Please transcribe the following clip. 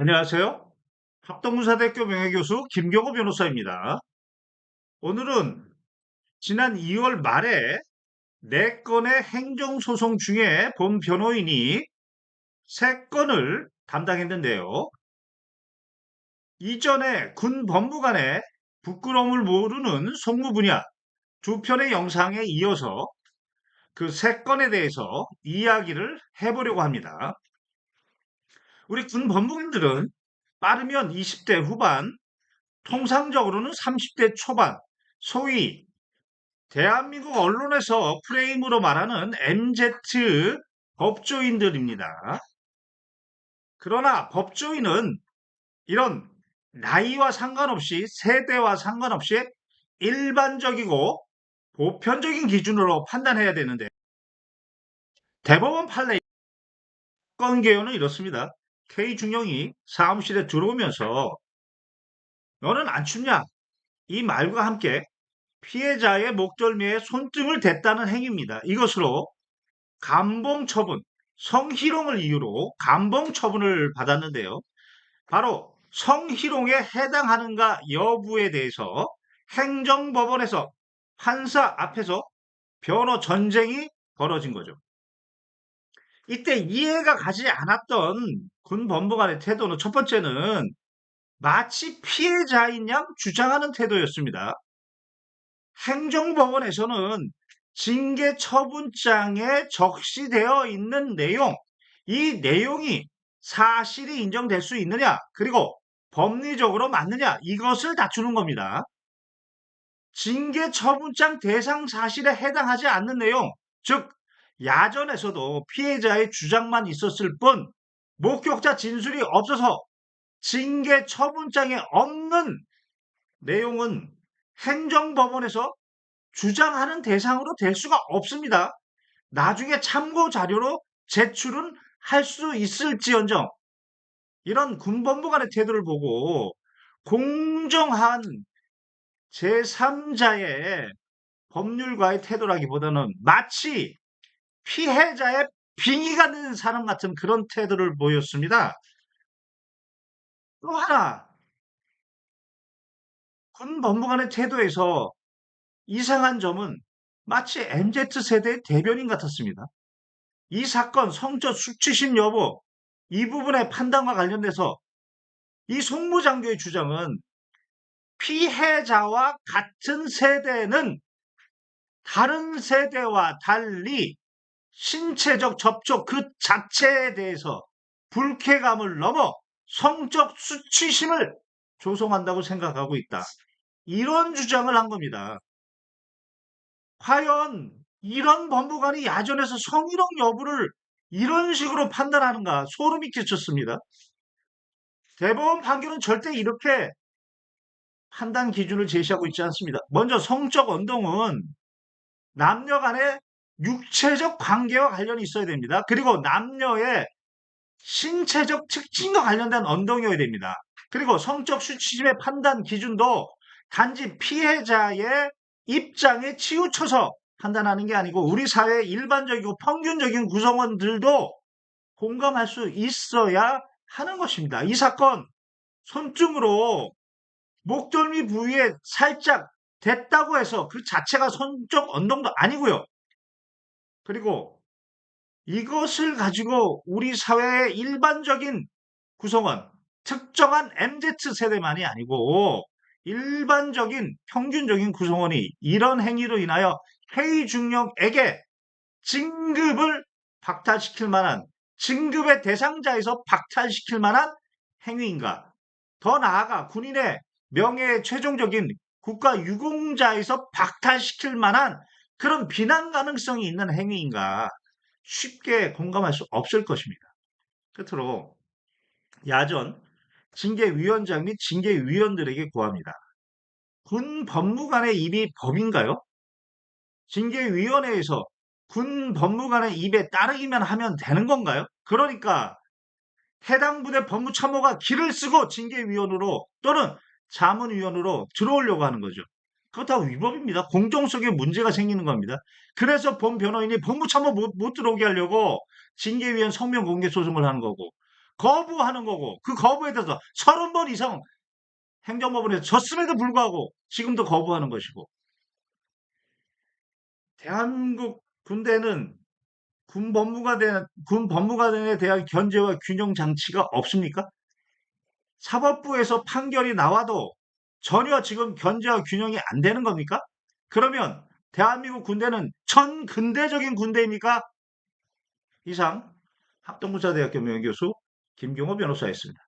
안녕하세요. 합동문사대학교 명예교수 김경호 변호사입니다. 오늘은 지난 2월 말에 4건의 행정소송 중에 본 변호인이 3건을 담당했는데요. 이전에 군 법무관의 부끄러움을 모르는 송무 분야 두 편의 영상에 이어서 그 3건에 대해서 이야기를 해보려고 합니다. 우리 군 법무관들은 빠르면 20대 후반, 통상적으로는 30대 초반, 소위 대한민국 언론에서 프레임으로 말하는 MZ 법조인들입니다. 그러나 법조인은 이런 나이와 상관없이 세대와 상관없이 일반적이고 보편적인 기준으로 판단해야 되는데 대법원 판례 건 개요는 이렇습니다. K중령이 사무실에 들어오면서 너는 안 춥냐? 이 말과 함께 피해자의 목덜미에 손등을 댔다는 행위입니다. 이것으로 감봉 처분, 성희롱을 이유로 감봉 처분을 받았는데요. 바로 성희롱에 해당하는가 여부에 대해서 행정법원에서 판사 앞에서 변호 전쟁이 벌어진 거죠. 이때 이해가 가지 않았던 군 법무관의 태도는 첫 번째는 마치 피해자인 양 주장하는 태도였습니다. 행정법원에서는 징계 처분장에 적시되어 있는 내용, 이 내용이 사실이 인정될 수 있느냐, 그리고 법리적으로 맞느냐, 이것을 다투는 겁니다. 징계 처분장 대상 사실에 해당하지 않는 내용, 즉, 야전에서도 피해자의 주장만 있었을 뿐, 목격자 진술이 없어서 징계 처분장에 없는 내용은 행정법원에서 주장하는 대상으로 될 수가 없습니다. 나중에 참고 자료로 제출은 할 수 있을지언정 이런 군법무관의 태도를 보고 공정한 제3자의 법률가의 태도라기보다는 마치 피해자의 빙의가 된 사람 같은 그런 태도를 보였습니다. 또 하나, 군 법무관의 태도에서 이상한 점은 마치 MZ세대의 대변인 같았습니다. 이 사건 성적 수치심 여부, 이 부분의 판단과 관련돼서 이 송무장교의 주장은 피해자와 같은 세대는 다른 세대와 달리 신체적 접촉 그 자체에 대해서 불쾌감을 넘어 성적 수치심을 조성한다고 생각하고 있다. 이런 주장을 한 겁니다. 과연 이런 법무관이 야전에서 성희롱 여부를 이런 식으로 판단하는가 소름이 끼쳤습니다. 대법원 판결은 절대 이렇게 판단 기준을 제시하고 있지 않습니다. 먼저 성적 언동은 남녀 간의 육체적 관계와 관련이 있어야 됩니다. 그리고 남녀의 신체적 특징과 관련된 언동이어야 됩니다. 그리고 성적 수치심의 판단 기준도 단지 피해자의 입장에 치우쳐서 판단하는 게 아니고 우리 사회 일반적이고 평균적인 구성원들도 공감할 수 있어야 하는 것입니다. 이 사건 손등으로 목덜미 부위에 살짝 됐다고 해서 그 자체가 손적 언동도 아니고요. 그리고 이것을 가지고 우리 사회의 일반적인 구성원, 특정한 MZ 세대만이 아니고 일반적인 평균적인 구성원이 이런 행위로 인하여 K중령에게 진급을 박탈시킬 만한 진급의 대상자에서 박탈시킬 만한 행위인가? 더 나아가 군인의 명예의 최종적인 국가 유공자에서 박탈시킬 만한 그런 비난 가능성이 있는 행위인가 쉽게 공감할 수 없을 것입니다. 끝으로 야전 징계위원장 및 징계위원들에게 구합니다. 군 법무관의 입이 법인가요? 징계위원회에서 군 법무관의 입에 따르기만 하면 되는 건가요? 그러니까 해당 부대 법무참모가 길을 쓰고 징계위원으로 또는 자문위원으로 들어오려고 하는 거죠. 그거 다 위법입니다. 공정성에 문제가 생기는 겁니다. 그래서 본 변호인이 법무참모 못, 못 들어오게 하려고 징계위원 성명 공개 소송을 하는 거고 거부하는 거고 그 거부에 대해서 30번 이상 행정법원에서 졌음에도 불구하고 지금도 거부하는 것이고 대한민국 군대는 군 법무관에, 군 법무관에 대한 견제와 균형 장치가 없습니까? 사법부에서 판결이 나와도 전혀 지금 견제와 균형이 안 되는 겁니까? 그러면 대한민국 군대는 전근대적인 군대입니까? 이상 합동군사대학교 명예교수 김경호 변호사였습니다.